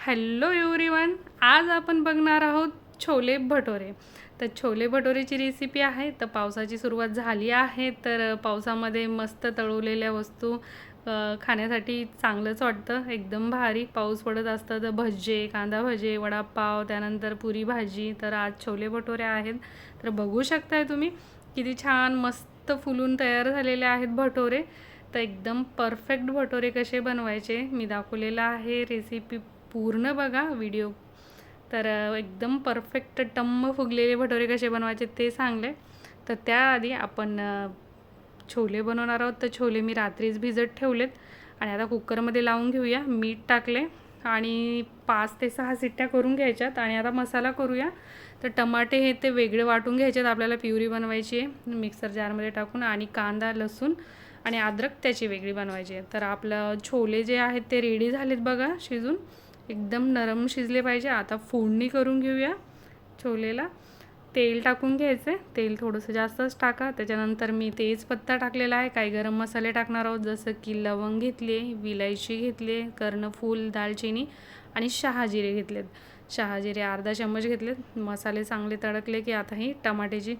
Hello everyone आज आपण बघणार आहोत छोले भटोरे. तर छोले भटोरेची रेसिपी आहे तर पावसाची सुरुवात झाली आहे तर पावसामध्ये मस्त तळवलेल्या वस्तू खाण्यासाठी चांगलंच वाटतं. एकदम भारी. पाऊस पडत असतं तर भजे कांदा भजे वडापाव त्यानंतर पुरी भाजी तर आज छोले भटोरे आहेत. तर बघू शकताय तुम्ही किती छान मस्त फुलून तयार झालेले आहेत भटोरे. तर एकदम परफेक्ट भटोरे कसे बनवायचे मी दाखवलेलं आहे रेसिपी पूर्ण बघा व्हिडिओ तर एकदम परफेक्ट टम्म फुगलेले भटोरे कसे बनवायचे ते सांगले. तर त्याआधी आपण छोले बनवणार आहोत. तर छोले मी रात्रीच भिजत ठेवलेत. आणि आता कुकरमध्ये लावून घेऊया. मीठ टाकले. आणि पाच ते सहा सिट्ट्या करून घ्यायच्यात. आणि आता मसाला करूया. तर टमाटे हे ते वेगळे वाटून घ्यायचेत. आपल्याला प्युरी बनवायची आहे. मिक्सर जारमध्ये टाकून. आणि कांदा लसूण आणि अद्रक त्याची वेगळी बनवायची आहे. तर आपलं छोले जे आहेत ते रेडी झालेत बघा शिजून. एकदम नरम शिजले पाहिजे. आता फोडणी करून घेऊया छोलेला. तेल टाकून घ्यायचं तेल थोडंसं जास्तच टाका. त्याच्यानंतर मी तेजपत्ता टाकलेला आहे. काही गरम मसाले टाकणार आहोत. जसं की लवंग घेतली आहे विलायची घेतली आहे कर्णफूल दालचिनी आणि शहाजिरे घेतलेत. शहाजिरे अर्धा चम्मच घेतलेत. मसाले चांगले तडकले की आता ही टमाट्याची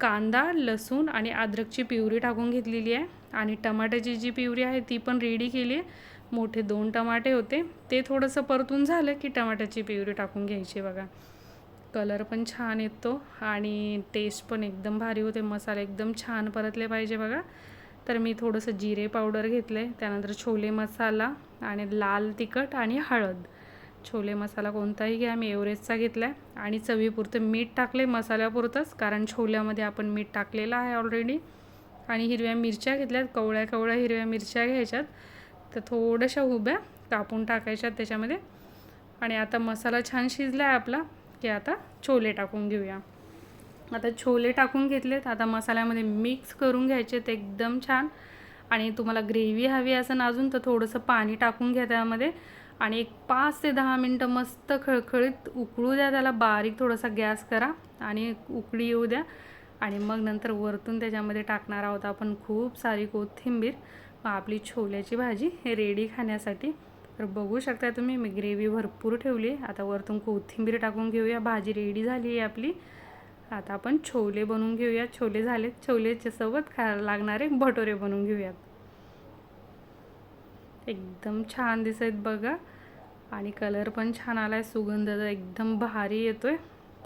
कांदा लसूण आणि अद्रकची पिवरी टाकून घेतलेली आहे. आणि टमाट्याची जी पिवरी आहे ती पण रेडी केली आहे. मोठे दोन टमाटे होते. ते थोडंसं परतून झालं की टमाट्याची पिवरी टाकून घ्यायची बघा. कलर पण छान येतो आणि टेस्ट पण एकदम भारी होते. मसाले एकदम छान परतले पाहिजे बघा. तर मी थोडंसं जिरे पावडर घेतलं आहे त्यानंतर छोले मसाला आणि लाल तिखट आणि हळद. छोले मसाला कोणताही घ्या मी एव्हरेस्टचा घेतला आहे आणि चवीपुरतं मीठ टाकले मसाल्यापुरतंच कारण छोल्यामध्ये आपण मीठ टाकलेलं आहे ऑलरेडी आणि हिरव्या मिरच्या घेतल्यात कवळ्या कवळ्या हिरव्या मिरच्या घ्यायच्यात. तर थोड्याशा उभ्या कापून टाकायच्यात त्याच्यामध्ये. आणि आता मसाला छान शिजला आहे आपला की आता छोले टाकून घेऊया. आता छोले टाकून घेतलेत आता मसाल्यामध्ये मिक्स करून घ्यायचेत एकदम छान. आणि तुम्हाला ग्रेव्ही हवी असं अजून तर थोडंसं पाणी टाकून घ्या त्यामध्ये. आणि एक पाच ते दहा मिनटं मस्त खळखळीत उकळू द्या त्याला बारीक थोडासा गॅस करा आणि उकळी येऊ द्या. आणि मग नंतर वरतून त्याच्यामध्ये टाकणार आहोत आपण खूप सारी कोथिंबीर. मग आपली छोल्याची भाजी हे रेडी खाण्यासाठी. तर बघू शकता तुम्ही मी ग्रेव्ही भरपूर ठेवली. आहे आता वरतून कोथिंबीर टाकून घेऊया. भाजी रेडी झाली आहे आपली. आता आपण छोले बनवून घेऊया. छोले झाले छोलेच्या सोबत खायला लागणारे भटोरे बनवून घेऊयात. एकदम छान दिसत बघा. आणि कलर पण छान आला आहे सुगंध एकदम भारी येतो आहे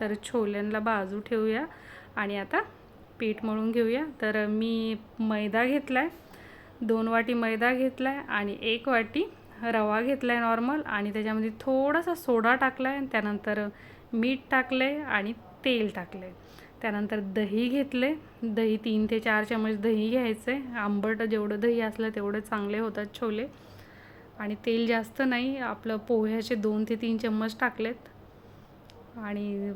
तर छोल्यांना बाजू ठेवूया आणि आता पीठ मळून घेऊया. तर मी मैदा घेतला आहे दोन वाटी मैदा घेतला आहे आणि एक वाटी रवा घेतला आहे नॉर्मल. आणि त्याच्यामध्ये थोडासा सोडा टाकला आहे त्यानंतर मीठ टाकलं आहे आणि तेल टाकलं आहे त्यानंतर दही घेतले दही तीन ते चार चमच दही घ्यायचं आहे आंबट जेवढं दही असलं तेवढं चांगले होतात छोले. आणि तेल जास्त नाही आपलं पोह्याचे दोन ते तीन चम्मच टाकलेत. आणि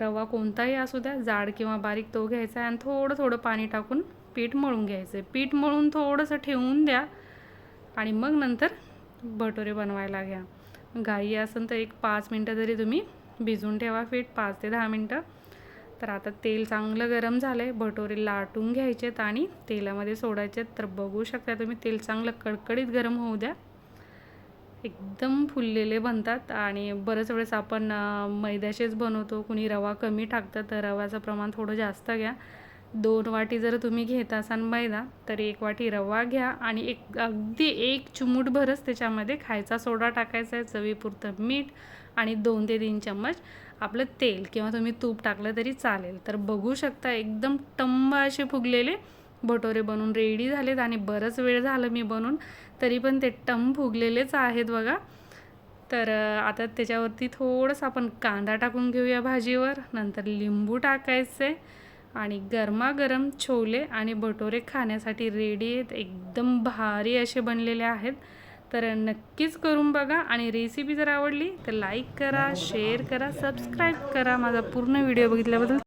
रवा कोणताही असू द्या जाड किंवा बारीक तो घ्यायचा आहे. आणि थोडं थोडं पाणी टाकून पीठ मळून घ्यायचं आहे पीठ मळून थोडंसं ठेवून द्या. आणि मग नंतर भटोरे बनवायला घ्या. घाई असेल तर एक पाच मिनटं तरी तुम्ही भिजवून ठेवा. पीठ पाच ते दहा मिनटं. तर आता तेल चांगलं गरम झालं आहे भटोरे लाटून घ्यायचेत आणि तेलामध्ये सोडायचेत. तर बघू शकता तुम्ही तेल चांगलं कडकडीत गरम होऊ द्या. एकदम फुललेले बनतात आणि बरंच वेळेस आपण मैद्याचेच बनवतो. कुणी रवा कमी टाकतं तर रव्याचं प्रमाण थोडं जास्त घ्या. दोन वाटी जर तुम्ही घेत असाल मैदा तर एक वाटी रवा घ्या आणि एक अगदी एक चिमूटभरच त्याच्यामध्ये खायचा सोडा टाकायचा आहे चवीपुरतं मीठ आणि दोन ते तीन चम्मच आपलं तेल किंवा तुम्ही तूप टाकलं तरी चालेल. तर बघू शकता एकदम टंब असे फुगलेले भटोरे बनून रेडी झालेत आणि बरंच वेळ झालं मी बनवून तरी पण ते टम फुगलेलेच आहेत बघा. तर आता त्याच्यावरती थोडंसं आपण कांदा टाकून घेऊया भाजीवर नंतर लिंबू टाकायचे आणि गरमागरम छोले आणि भटोरे खाण्यासाठी रेडी आहेत. एकदम भारी असे बनलेले आहेत. तर नक्कीच करून बघा आणि रेसिपी जर आवडली तर लाईक करा शेअर करा सबस्क्राईब करा. माझा पूर्ण व्हिडिओ बघितल्याबद्दल